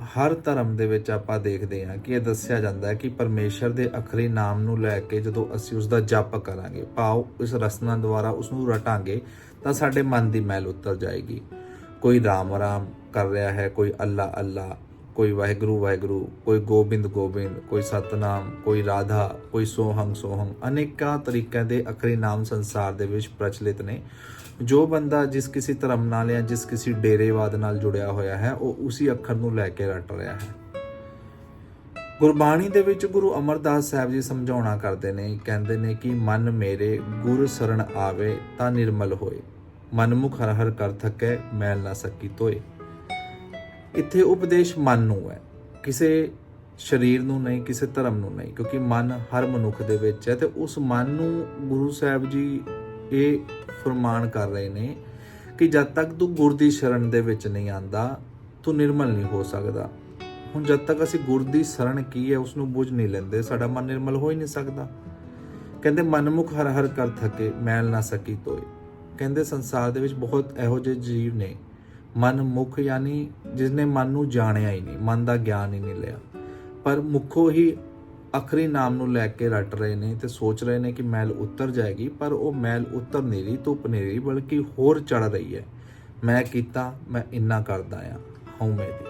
ਹਰ ਧਰਮ ਦੇ ਵਿੱਚ ਆਪਾਂ ਦੇਖਦੇ ਹਾਂ ਕਿ ਇਹ ਦੱਸਿਆ ਜਾਂਦਾ ਹੈ ਕਿ ਪਰਮੇਸ਼ਰ ਦੇ ਅਖਰੀ ਨਾਮ ਨੂੰ ਲੈ ਕੇ ਜਦੋਂ ਅਸੀਂ ਉਸ ਦਾ ਜਪ ਕਰਾਂਗੇ ਭਾਵ ਇਸ ਰਸਨਾ ਦੁਆਰਾ ਉਸ ਨੂੰ ਰਟਾਂਗੇ, ਤਾਂ ਸਾਡੇ ਮਨ ਦੀ ਮੈਲ ਉਤਰ ਜਾਏਗੀ। ਕੋਈ ਰਾਮ ਰਾਮ ਕਰ ਰਿਹਾ ਹੈ, ਕੋਈ ਅੱਲਾ ਅੱਲਾ ਕੋਈ ਵਾਹਿਗੁਰੂ ਵਾਹਿਗੁਰੂ, ਕੋਈ ਗੋਬਿੰਦ ਗੋਬਿੰਦ, ਕੋਈ ਸਤਨਾਮ, ਕੋਈ ਰਾਧਾ, ਕੋਈ ਸੋਹੰ ਸੋਹੰ ਅਨੇਕਾਂ ਤਰੀਕਿਆਂ ਦੇ ਅਖਰੀ ਨਾਮ ਸੰਸਾਰ ਦੇ ਵਿੱਚ ਪ੍ਰਚਲਿਤ ਨੇ। ਜੋ ਬੰਦਾ ਜਿਸ ਕਿਸੇ ਧਰਮ ਨਾਲ ਜਾਂ ਜਿਸ ਕਿਸੇ ਡੇਰੇਵਾਦ ਨਾਲ ਜੁੜਿਆ ਹੋਇਆ ਹੈ, ਉਹ ਉਸੇ ਅੱਖਰ ਨੂੰ ਲੈ ਕੇ ਰਟ ਰਿਹਾ ਹੈ। ਗੁਰਬਾਣੀ ਦੇ ਵਿੱਚ ਗੁਰੂ ਅਮਰਦਾਸ ਸਾਹਿਬ ਜੀ ਸਮਝਾਉਣਾ ਕਰਦੇ ਨੇ, ਕਹਿੰਦੇ ਨੇ ਕਿ ਮਨ ਮੇਰੇ ਗੁਰ ਸਰਣ ਆਵੇ ਤਾਂ ਨਿਰਮਲ ਹੋਏ। ਮਨਮੁਖ ਹਰ ਹਰ ਕਰ ਥਕੇ, ਮੈਲ ਨਾ ਸਕੀ ਤੋਏ ਇੱਥੇ ਉਪਦੇਸ਼ ਮਨ ਨੂੰ ਹੈ। ਕਿਸੇ ਸਰੀਰ ਨੂੰ ਨਹੀਂ, ਕਿਸੇ ਧਰਮ ਨੂੰ ਨਹੀਂ, ਕਿਉਂਕਿ ਮਨ ਹਰ ਮਨੁੱਖ ਦੇ ਵਿੱਚ ਹੈ ਤੇ ਉਸ ਮਨ ਨੂੰ ਗੁਰੂ ਸਾਹਿਬ ਜੀ ਇਹ ਫਰਮਾਨ ਕਰ ਰਹੇ ਨੇ ਕਿ ਜਦ ਤੱਕ ਤੂੰ ਗੁਰ ਦੀ ਸ਼ਰਨ ਦੇ ਵਿੱਚ ਨਹੀਂ ਆਂਦਾ, ਤੂੰ ਨਿਰਮਲ ਨਹੀਂ ਹੋ ਸਕਦਾ। ਹੁਣ ਜਦ ਤੱਕ ਅਸੀਂ ਗੁਰ ਦੀ ਸ਼ਰਨ ਕੀ ਹੈ ਉਸ ਨੂੰ ਬੁੱਝ ਨਹੀਂ ਲੈਂਦੇ, ਸਾਡਾ ਮਨ ਨਿਰਮਲ ਹੋ ਹੀ ਨਹੀਂ ਸਕਦਾ। ਕਹਿੰਦੇ, ਮਨਮੁਖ ਹਰ ਹਰ ਕਰ ਥਕੇ, ਮੈਲ ਨਾ ਸਕੀ ਤੋਏ। ਕਹਿੰਦੇ, ਸੰਸਾਰ ਦੇ ਵਿੱਚ ਬਹੁਤ ਇਹੋ ਜਿਹੇ ਜੀਵ ਨੇ। ਮਨ ਯਾਨੀ ਯਾਨੀ ਜਿਸਨੇ ਮਨ ਨੂੰ ਜਾਣਿਆ ਹੀ ਨਹੀਂ, ਮਨ ਦਾ ਗਿਆਨ ਹੀ ਨਹੀਂ ਲਿਆ। ਪਰ ਮੁੱਖੋ ਹੀ ਅਖਰੀ ਨਾਮ ਨੂੰ ਲੈ ਕੇ ਰਟ ਰਹੇ ਨੇ ਤੇ ਸੋਚ ਰਹੇ ਨੇ ਕਿ ਮੈਲ ਉਤਰ ਜਾਏਗੀ, ਪਰ ਉਹ ਮੈਲ ਉਤਰ ਨਹੀਂ ਰਹੀ, ਧੁੱਪ ਨਹੀਂ ਰਹੀ, ਬਲਕਿ ਹੋਰ ਚੜ ਰਹੀ ਹੈ। ਮੈਂ ਕੀਤਾ, ਮੈਂ ਇੰਨਾ ਕਰਦਾ ਆ। ਹਉਮੈ ਦੀ।